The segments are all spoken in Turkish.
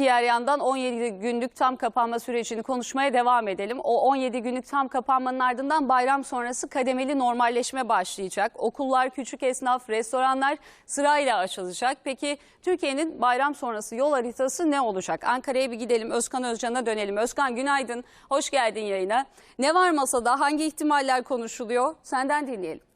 diğer yandan 17 günlük tam kapanma sürecini konuşmaya devam edelim. O 17 günlük tam kapanmanın ardından bayram sonrası kademeli normalleşme başlayacak. Okullar, küçük esnaf, restoranlar sırayla açılacak. Peki Türkiye'nin bayram sonrası yol haritası ne olacak? Ankara'ya bir gidelim. Özkan Özcan'a dönelim. Özkan günaydın. Hoş geldin yayına. Ne var masada? Hangi ihtimaller konuşuluyor? Senden dinleyelim.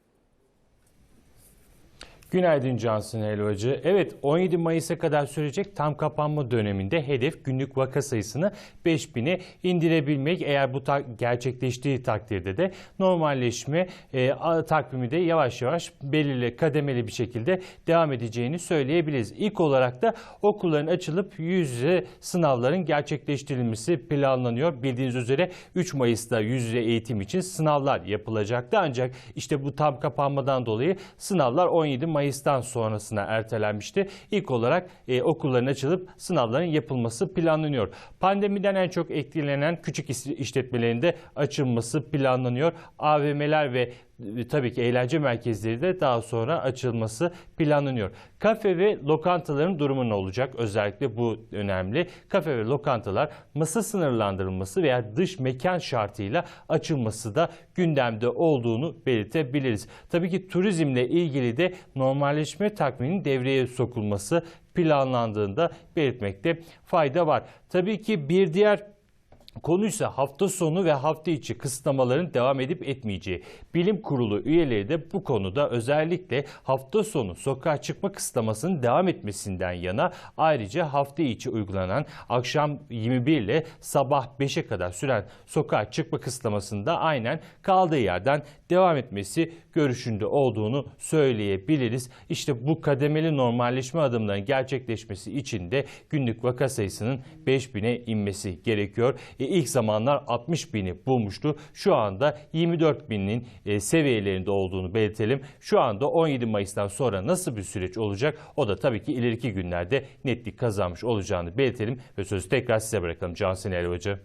Günaydın Cansın Helvacı. Evet 17 Mayıs'a kadar sürecek tam kapanma döneminde hedef günlük vaka sayısını 5000'e indirebilmek. Eğer bu ta- gerçekleştiği takdirde de normalleşme e, takvimi de yavaş yavaş belirli kademeli bir şekilde devam edeceğini söyleyebiliriz. İlk olarak da okulların açılıp yüz yüze sınavların gerçekleştirilmesi planlanıyor. Bildiğiniz üzere 3 Mayıs'ta yüz yüze eğitim için sınavlar yapılacaktı. Ancak işte bu tam kapanmadan dolayı sınavlar 17 Mayıs'tan sonrasına ertelenmişti. İlk olarak e, okulların açılıp sınavların yapılması planlanıyor. Pandemiden en çok etkilenen küçük iş- işletmelerin de açılması planlanıyor. AVM'ler ve tabii ki eğlence merkezleri de daha sonra açılması planlanıyor. Kafe ve lokantaların durumu ne olacak? Özellikle bu önemli. Kafe ve lokantalar masa sınırlandırılması veya dış mekan şartıyla açılması da gündemde olduğunu belirtebiliriz. Tabii ki turizmle ilgili de normalleşme takviminin devreye sokulması planlandığında belirtmekte fayda var. Tabii ki bir diğer Konuysa hafta sonu ve hafta içi kısıtlamaların devam edip etmeyeceği. Bilim kurulu üyeleri de bu konuda özellikle hafta sonu sokağa çıkma kısıtlamasının devam etmesinden yana ayrıca hafta içi uygulanan akşam 21 ile sabah 5'e kadar süren sokağa çıkma kısıtlamasında aynen kaldığı yerden devam etmesi görüşünde olduğunu söyleyebiliriz. İşte bu kademeli normalleşme adımlarının gerçekleşmesi için de günlük vaka sayısının 5000'e inmesi gerekiyor. E, ilk zamanlar 60 bini bulmuştu. Şu anda 24 binin e, seviyelerinde olduğunu belirtelim. Şu anda 17 Mayıs'tan sonra nasıl bir süreç olacak? O da tabii ki ileriki günlerde netlik kazanmış olacağını belirtelim ve sözü tekrar size bırakalım Cansen Elvacı.